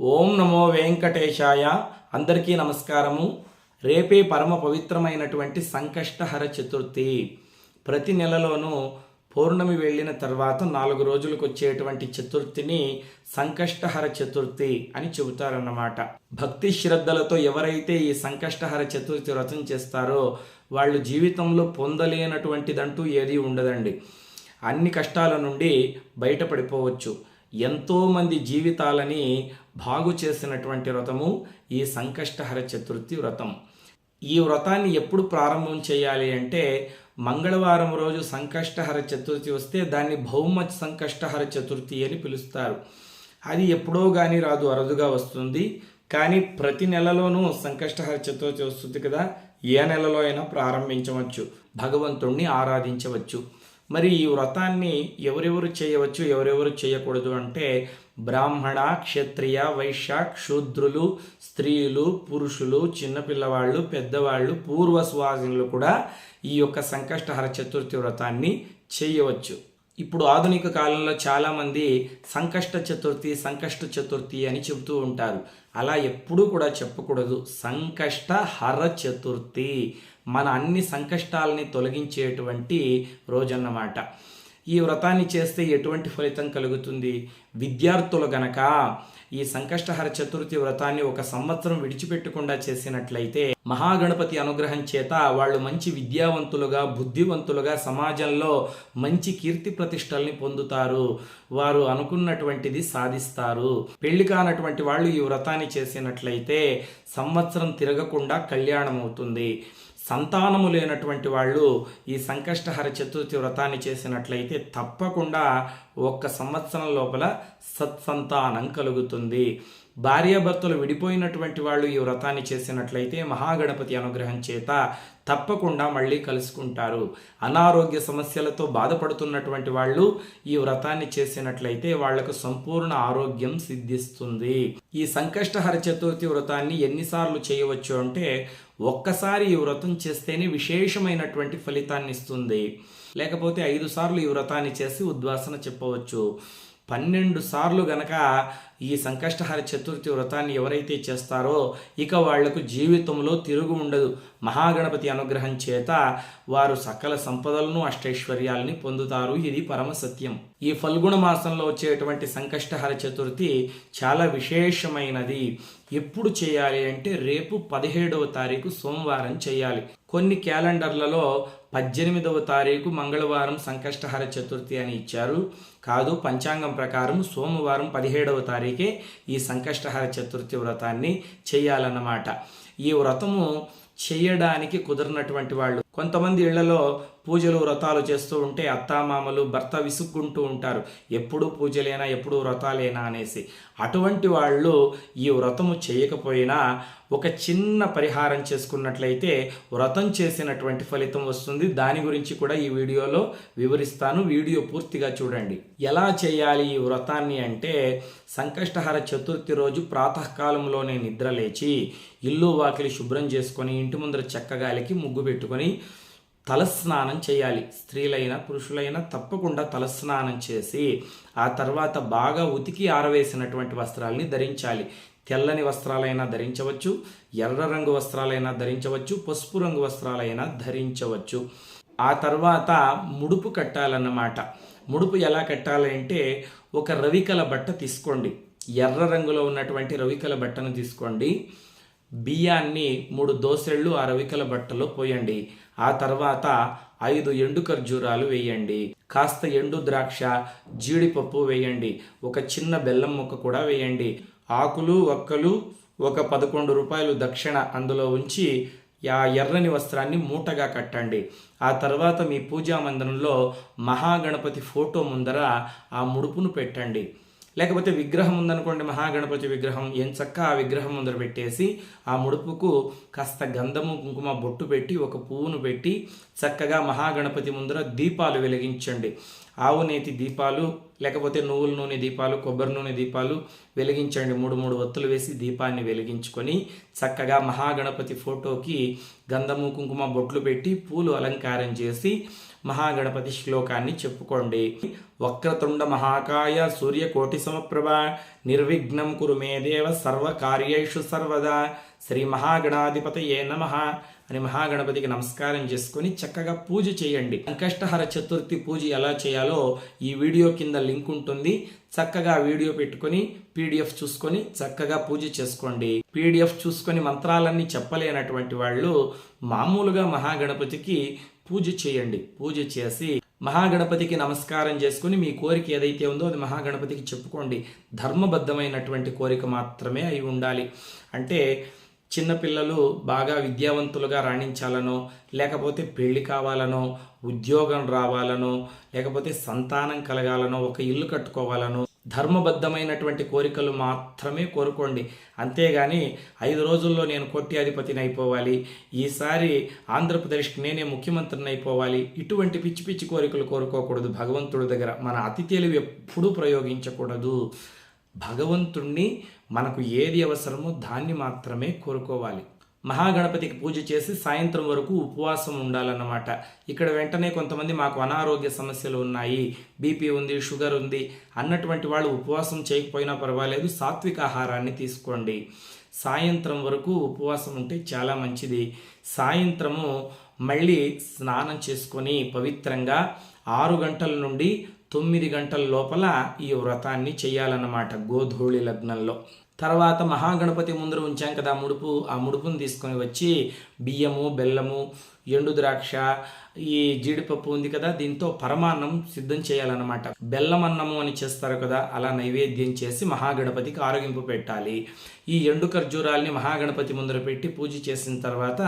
ఓం నమో వెంకటేశాయ. అందరికీ నమస్కారము. రేపే పరమ పవిత్రమైనటువంటి సంకష్టహర చతుర్థి. ప్రతి నెలలోనూ పౌర్ణమి వెళ్ళిన తర్వాత నాలుగు రోజులకు వచ్చేటువంటి చతుర్థిని సంకష్టహర చతుర్థి అని చెబుతారన్నమాట. భక్తి శ్రద్ధలతో ఎవరైతే ఈ సంకష్టహర చతుర్థి వ్రతం చేస్తారో వాళ్ళు జీవితంలో పొందలేనటువంటిదంటూ ఏదీ ఉండదండి. అన్ని కష్టాల నుండి బయటపడిపోవచ్చు. ఎంతోమంది జీవితాలని బాగు చేసినటువంటి వ్రతము ఈ సంకష్టహర చతుర్థి వ్రతం. ఈ వ్రతాన్ని ఎప్పుడు ప్రారంభం చేయాలి అంటే మంగళవారం రోజు సంకష్టహర చతుర్థి వస్తే దాన్ని భౌమ సంకష్టహర చతుర్థి అని పిలుస్తారు. అది ఎప్పుడో కానీ రాదు అరుదుగా వస్తుంది. కానీ ప్రతి నెలలోనూ సంకష్టహర చతుర్థి వస్తుంది కదా ఏ నెలలో అయినా ప్రారంభించవచ్చు. భగవంతుణ్ణి ఆరాధించవచ్చు. మరి ఈ వ్రతాన్ని ఎవరెవరు చేయవచ్చు ఎవరెవరు చేయకూడదు అంటే బ్రాహ్మణ క్షత్రియ వైశ్య క్షూద్రులు స్త్రీలు పురుషులు చిన్నపిల్లవాళ్ళు పెద్దవాళ్ళు పూర్వ సువాసినులు కూడా ఈ యొక్క సంకష్టహర చతుర్థి వ్రతాన్ని చేయవచ్చు. ఇప్పుడు ఆధునిక కాలంలో చాలామంది సంకష్ట చతుర్థి సంకష్ట చతుర్థి అని చెబుతూ ఉంటారు. అలా ఎప్పుడూ కూడా చెప్పకూడదు. సంకష్ట హర చతుర్థి. మన అన్ని సంకష్టాలని తొలగించేటువంటి రోజన్నమాట. ఈ వ్రతాన్ని చేస్తే ఎటువంటి ఫలితం కలుగుతుంది? విద్యార్థులు గనక ఈ సంకష్టహర చతుర్థి వ్రతాన్ని ఒక సంవత్సరం విడిచిపెట్టకుండా చేసినట్లయితే మహాగణపతి అనుగ్రహం చేత వాళ్ళు మంచి విద్యావంతులుగా బుద్ధివంతులుగా సమాజంలో మంచి కీర్తి ప్రతిష్టల్ని పొందుతారు. వారు అనుకున్నటువంటిది సాధిస్తారు. పెళ్ళి కానటువంటి వాళ్ళు ఈ వ్రతాన్ని చేసినట్లయితే సంవత్సరం తిరగకుండా కళ్యాణం అవుతుంది సంతానము లేనటువంటి వాళ్ళు ఈ సంకష్టహర చతుర్థి వ్రతాన్ని చేసినట్లయితే తప్పకుండా ఒక్క సంవత్సరం లోపల సత్సంతానం కలుగుతుంది. భార్యాభర్తలు విడిపోయినటువంటి వాళ్ళు ఈ వ్రతాన్ని చేసినట్లయితే మహాగణపతి అనుగ్రహం చేత తప్పకుండా మళ్ళీ కలుసుకుంటారు. అనారోగ్య సమస్యలతో బాధపడుతున్నటువంటి వాళ్ళు ఈ వ్రతాన్ని చేసినట్లయితే వాళ్ళకు సంపూర్ణ ఆరోగ్యం సిద్ధిస్తుంది. ఈ సంకష్టహర చతుర్థి వ్రతాన్ని ఎన్నిసార్లు చేయవచ్చు అంటే ఒక్కసారి ఈ వ్రతం చేస్తేనే విశేషమైనటువంటి ఫలితాన్ని ఇస్తుంది లేకపోతే ఐదు సార్లు ఈ వ్రతాన్ని చేసి ఉద్వాసన చెప్పవచ్చు. పన్నెండు సార్లు గనక ఈ సంకష్టహర చతుర్థి వ్రతాన్ని ఎవరైతే చేస్తారో ఇక వాళ్ళకు జీవితంలో తిరుగు ఉండదు. మహాగణపతి అనుగ్రహం చేత వారు సకల సంపదలను అష్టైశ్వర్యాలని పొందుతారు. ఇది పరమ సత్యం. ఈ ఫల్గుణ మాసంలో వచ్చేటువంటి సంకష్టహర చతుర్థి చాలా విశేషమైనది. ఎప్పుడు చేయాలి అంటే రేపు పదిహేడవ తారీఖు సోమవారం చేయాలి. కొన్ని క్యాలెండర్లలో పద్దెనిమిదవ తారీఖు మంగళవారం సంకష్టహర చతుర్థి అని ఇచ్చారు. కాదు పంచాంగం ప్రకారం సోమవారం పదిహేడవ తారీఖే ఈ సంకష్టహర చతుర్థి వ్రతాన్ని చేయాలన్నమాట. ఈ వ్రతము చేయడానికి కుదరనటువంటి వాళ్ళు కొంతమంది ఇళ్ళలో పూజలు వ్రతాలు చేస్తూ ఉంటే అత్తామామలు భర్త విసుక్కుంటూ ఉంటారు. ఎప్పుడు పూజలేనా ఎప్పుడు వ్రతాలేనా అనేసి. అటువంటి వాళ్ళు ఈ వ్రతము చేయకపోయినా ఒక చిన్న పరిహారం చేసుకున్నట్లయితే వ్రతం చేసినటువంటి ఫలితం వస్తుంది. దాని గురించి కూడా ఈ వీడియోలో వివరిస్తాను. వీడియో పూర్తిగా చూడండి. ఎలా చేయాలి ఈ వ్రతాన్ని అంటే సంకష్టహర చతుర్థి రోజు ప్రాతకాలంలోనే నిద్ర లేచి ఇల్లు వాకిలి శుభ్రం చేసుకొని ఇంటి ముందర చెక్కగాలికి ముగ్గు పెట్టుకొని తలస్నానం చేయాలి. స్త్రీలైనా పురుషులైనా తప్పకుండా తలస్నానం చేసి ఆ తర్వాత బాగా ఉతికి ఆరవేసినటువంటి వస్త్రాలని ధరించాలి. తెల్లని వస్త్రాలైనా ధరించవచ్చు ఎర్ర రంగు వస్త్రాలైనా ధరించవచ్చు పసుపు రంగు వస్త్రాలైనా ధరించవచ్చు. ఆ తర్వాత ముడుపు కట్టాలన్నమాట. ముడుపు ఎలా కట్టాలంటే ఒక రవికల బట్ట తీసుకోండి. ఎర్ర రంగులో ఉన్నటువంటి రవికల బట్టను తీసుకోండి. బియ్యాన్ని మూడు దోసెళ్ళు ఆ రవికల బట్టలో పోయండి. ఆ తర్వాత ఐదు ఎండు ఖర్జూరాలు వేయండి. కాస్త ఎండు ద్రాక్ష జీడిపప్పు వేయండి. ఒక చిన్న బెల్లం ముక్క కూడా వేయండి. ఆకులు ఒక్కలు ఒక పదకొండు రూపాయలు దక్షిణ అందులో ఉంచి ఆ ఎర్రని వస్త్రాన్ని మూటగా కట్టండి. ఆ తర్వాత మీ పూజా మందిరంలో మహాగణపతి ఫోటో ముందర ఆ ముడుపును పెట్టండి. లేకపోతే విగ్రహం ఉందనుకోండి మహాగణపతి విగ్రహం ఎంచక్క ఆ విగ్రహం ముందర పెట్టేసి ఆ ముడుపుకు కాస్త గంధము కుంకుమ బొట్టు పెట్టి ఒక పువ్వును పెట్టి చక్కగా మహాగణపతి ముందర దీపాలు వెలిగించండి. ఆవు నేతి దీపాలు లేకపోతే నువ్వుల నూనె దీపాలు కొబ్బరి నూనె దీపాలు వెలిగించండి. మూడు మూడు ఒత్తులు వేసి దీపాన్ని వెలిగించుకొని చక్కగా మహాగణపతి ఫోటోకి గంధము కుంకుమ బొట్లు పెట్టి పూలు అలంకారం చేసి మహాగణపతి శ్లోకాన్ని చెప్పుకోండి. వక్రతుండ మహాకాయ సూర్యకోటి సమప్రభ నిర్విఘ్నం కురు మే దేవ సర్వకార్యేషు సర్వదా. శ్రీ మహాగణాధిపతయే నమ అని మహాగణపతికి నమస్కారం చేసుకొని చక్కగా పూజ చేయండి. సంకష్టహర చతుర్థి పూజ ఎలా చేయాలో ఈ వీడియో కింద లింక్ ఉంటుంది. చక్కగా వీడియో పెట్టుకొని పీడిఎఫ్ చూసుకొని చక్కగా పూజ చేసుకోండి. పీడిఎఫ్ చూసుకొని మంత్రాలన్నీ చెప్పలేనటువంటి వాళ్ళు మామూలుగా మహాగణపతికి పూజ చేయండి. పూజ చేసి మహాగణపతికి నమస్కారం చేసుకుని మీ కోరిక ఏదైతే ఉందో అది మహాగణపతికి చెప్పుకోండి. ధర్మబద్ధమైనటువంటి కోరిక మాత్రమే అయి ఉండాలి. అంటే చిన్నపిల్లలు బాగా విద్యావంతులుగా రాణించాలనో లేకపోతే పెళ్ళి కావాలనో ఉద్యోగం రావాలనో లేకపోతే సంతానం కలగాలనో ఒక ఇల్లు కట్టుకోవాలనో ధర్మబద్ధమైనటువంటి కోరికలు మాత్రమే కోరుకోండి. అంతేగాని ఐదు రోజుల్లో నేను కోట్యాధిపతిని అయిపోవాలి. ఈసారి ఆంధ్రప్రదేశ్కి నేనే ముఖ్యమంత్రిని అయిపోవాలి. ఇటువంటి పిచ్చి పిచ్చి కోరికలు కోరుకోకూడదు. భగవంతుడి దగ్గర మన అతి తెలివి ఎప్పుడూ ప్రయోగించకూడదు. భగవంతుణ్ణి మనకు ఏది అవసరమో దాన్ని మాత్రమే కోరుకోవాలి. మహాగణపతికి పూజ చేసి సాయంత్రం వరకు ఉపవాసం ఉండాలన్నమాట. ఇక్కడ వెంటనే కొంతమంది మాకు అనారోగ్య సమస్యలు ఉన్నాయి బీపీ ఉంది షుగర్ ఉంది అన్నటువంటి వాళ్ళు ఉపవాసం చేయకపోయినా పర్వాలేదు సాత్విక ఆహారాన్ని తీసుకోండి. సాయంత్రం వరకు ఉపవాసం ఉంటే చాలా మంచిది. సాయంత్రము మళ్ళీ స్నానం చేసుకొని పవిత్రంగా ఆరు గంటల నుండి తొమ్మిది గంటల లోపల ఈ వ్రతాన్ని చేయాలన్నమాట గోధూళి లగ్నంలో. తర్వాత మహాగణపతి ముందర ఉంచాం కదా ముడుపు ఆ ముడుపుని తీసుకొని వచ్చి బియ్యము బెల్లము ఎండు ద్రాక్ష ఈ జీడిపప్పు ఉంది కదా దీంతో పరమాన్నం సిద్ధం చేయాలన్నమాట. బెల్లం అన్నము అని చేస్తారు కదా అలా నైవేద్యం చేసి మహాగణపతికి ఆరోగింపు పెట్టాలి. ఈ ఎండు ఖర్జూరాల్ని మహాగణపతి ముందర పెట్టి పూజ చేసిన తర్వాత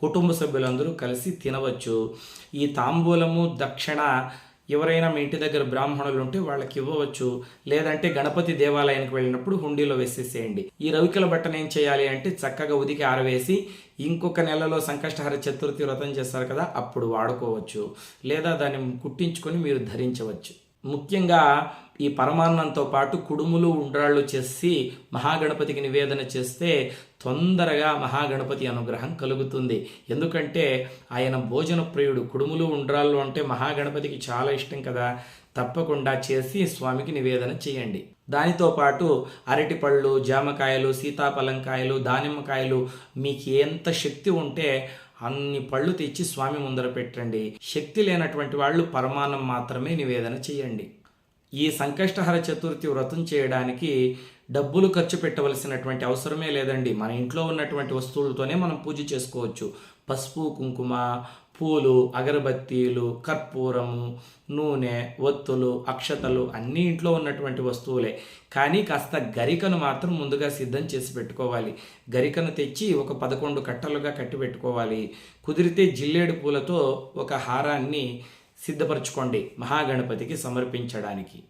కుటుంబ సభ్యులందరూ కలిసి తినవచ్చు. ఈ తాంబూలము దక్షిణ ఎవరైనా మీ ఇంటి దగ్గర బ్రాహ్మణులు ఉంటే వాళ్ళకి ఇవ్వవచ్చు. లేదంటే గణపతి దేవాలయానికి వెళ్ళినప్పుడు హుండీలో వేసేసేయండి. ఈ రవికల బట్టను ఏం చేయాలి అంటే చక్కగా ఉదికి ఆరవేసి ఇంకొక నెలలో సంకష్టహర చతుర్థి వ్రతం చేస్తారు కదా అప్పుడు వాడుకోవచ్చు. లేదా దాన్ని కుట్టించుకొని మీరు ధరించవచ్చు. ముఖ్యంగా ఈ పరమాన్నంతో పాటు కుడుములు ఉండ్రాళ్ళు చేసి మహాగణపతికి నివేదన చేస్తే తొందరగా మహాగణపతి అనుగ్రహం కలుగుతుంది. ఎందుకంటే ఆయన భోజన ప్రియుడు కుడుములు ఉండ్రాళ్ళు అంటే మహాగణపతికి చాలా ఇష్టం కదా. తప్పకుండా చేసి స్వామికి నివేదన చేయండి. దానితో పాటు అరటిపళ్ళు జామకాయలు సీతాఫలంకాయలు దానిమ్మకాయలు మీకు ఎంత శక్తి ఉంటే అన్ని పళ్ళు తెచ్చి స్వామి ముందర పెట్టండి. శక్తి లేనటువంటి వాళ్ళు పరమాన్నం మాత్రమే నివేదన చేయండి. ఈ సంకష్టహర చతుర్థి వ్రతం చేయడానికి డబ్బులు ఖర్చు పెట్టవలసినటువంటి అవసరమే లేదండి. మన ఇంట్లో ఉన్నటువంటి వస్తువులతోనే మనం పూజ చేసుకోవచ్చు. పసుపు కుంకుమ పూలు అగరబత్తీలు కర్పూరము నూనె ఒత్తులు అక్షతలు అన్నీ ఇంట్లో ఉన్నటువంటి వస్తువులే. కానీ కాస్త గరికను మాత్రం ముందుగా సిద్ధం చేసి పెట్టుకోవాలి. గరికను తెచ్చి ఒక పదకొండు కట్టలుగా కట్టి పెట్టుకోవాలి. కుదిరితే జిల్లేడు పూలతో ఒక హారాన్ని సిద్ధపరచుకోండి మహాగణపతికి సమర్పించడానికి.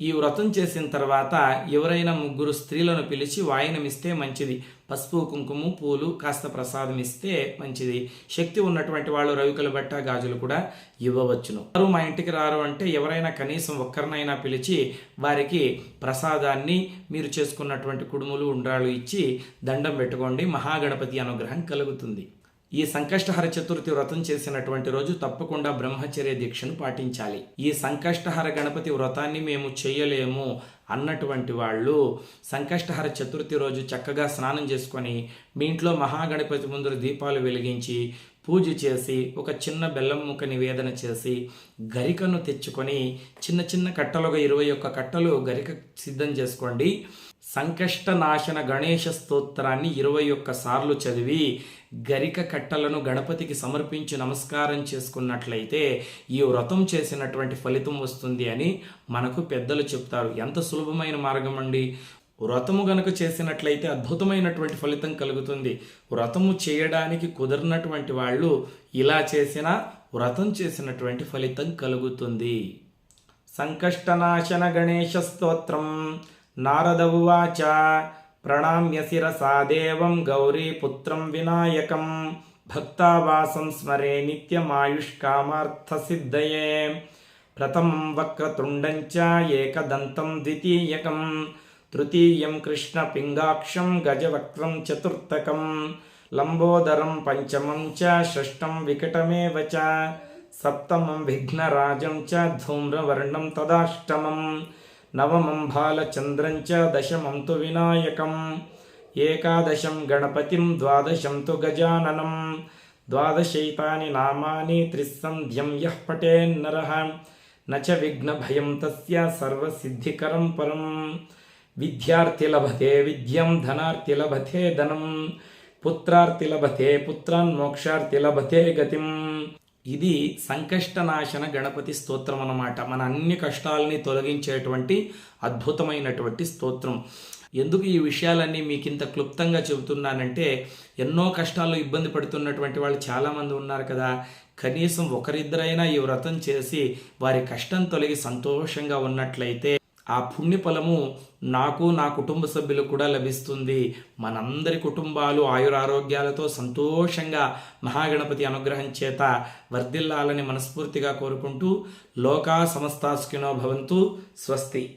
ఈ వ్రతం చేసిన తర్వాత ఎవరైనా ముగ్గురు స్త్రీలను పిలిచి వాయినమిస్తే మంచిది పసుపు కుంకుమ పూలు కాస్త ప్రసాదం ఇస్తే మంచిది. శక్తి ఉన్నటువంటి వాళ్ళు రవికలు బట్ట గాజులు కూడా ఇవ్వవచ్చును. వారు మా ఇంటికి రారు అంటే ఎవరైనా కనీసం ఒక్కరినైనా పిలిచి వారికి ప్రసాదాన్ని మీరు చేసుకున్నటువంటి కుడుములు ఉండ్రాలు ఇచ్చి దండం పెట్టుకోండి. మహాగణపతి అనుగ్రహం కలుగుతుంది. ఈ సంకష్టహర చతుర్థి వ్రతం చేసినటువంటి రోజు తప్పకుండా బ్రహ్మచర్య దీక్షను పాటించాలి. ఈ సంకష్టహర గణపతి వ్రతాన్ని మేము చేయలేము అన్నటువంటి వాళ్ళు సంకష్టహర చతుర్థి రోజు చక్కగా స్నానం చేసుకొని మీ ఇంట్లో మహాగణపతి ముందు దీపాలు వెలిగించి పూజ చేసి ఒక చిన్న బెల్లం ముక్క నివేదన చేసి గరికను తెచ్చుకొని చిన్న చిన్న కట్టలుగా ఇరవై ఒక్క కట్టలు గరిక సిద్ధం చేసుకోండి. సంకష్ట నాశన గణేష స్తోత్రాన్ని ఇరవై ఒక్క సార్లు చదివి గరిక కట్టలను గణపతికి సమర్పించి నమస్కారం చేసుకున్నట్లయితే ఈ వ్రతం చేసినటువంటి ఫలితం వస్తుంది అని మనకు పెద్దలు చెప్తారు. ఎంత సులభమైన మార్గం అండి? వ్రతము గనక చేసినట్లయితే అద్భుతమైనటువంటి ఫలితం కలుగుతుంది. వ్రతము చేయడానికి కుదరినటువంటి వాళ్ళు ఇలా చేసిన వ్రతం చేసినటువంటి ఫలితం కలుగుతుంది. సంకష్టనాశన గణేష స్తోత్రం నారద ఉవాచ ప్రణామ్య శిరసా దేవం గౌరీపుత్రం వినాయకం భక్తావాసం స్మరే నిత్యమాయుష్కామార్థసిద్ధయే ప్రథమం వక్రతుండం చ ఏకదంతం ద్వితీయకం తృతీయం కృష్ణపింగాక్షం గజవక్రం చతుర్థకం లంబోదరం పంచమం చ షష్టం వికటమేవ చ సప్తమం విఘ్నరాజం చ ధూమ్రవర్ణం తదాష్టమం నవమం బాలచంద్రంచ దశమం తు వినాయకం. ఏకాదశం గణపతిం ద్వాదశం తు గజాననం. ద్వాదశైతాని నామాని త్రిస్సంధ్యం యః పటేన్నరః నచ విఘ్నభయం తస్య సర్వసిద్ధికరం పరం. విద్యార్థి లభతే విద్యం ధనార్థి లభతే ధనం. పుత్రార్థి లభతే పుత్రాన్ మోక్షార్థి లభతే గతిం. ఇది సంకష్టనాశన గణపతి స్తోత్రం అన్నమాట. మన అన్ని కష్టాలని తొలగించేటువంటి అద్భుతమైనటువంటి స్తోత్రం. ఎందుకు ఈ విషయాలన్నీ మీకు ఇంత క్లుప్తంగా చెబుతున్నానంటే ఎన్నో కష్టాలు ఇబ్బంది పడుతున్నటువంటి వాళ్ళు చాలామంది ఉన్నారు కదా. కనీసం ఒకరిద్దరైనా ఈ వ్రతం చేసి వారి కష్టం తొలగి సంతోషంగా ఉన్నట్లయితే ఆ పుణ్యఫలము నాకు నా కుటుంబ సభ్యులకు కూడా లభిస్తుంది. మనందరి కుటుంబాలు ఆయురారోగ్యాలతో సంతోషంగా మహాగణపతి అనుగ్రహం చేత వర్ధిల్లాలని మనస్ఫూర్తిగా కోరుకుంటూ లోకా సమస్తాస్కినో భవంతు. స్వస్తి.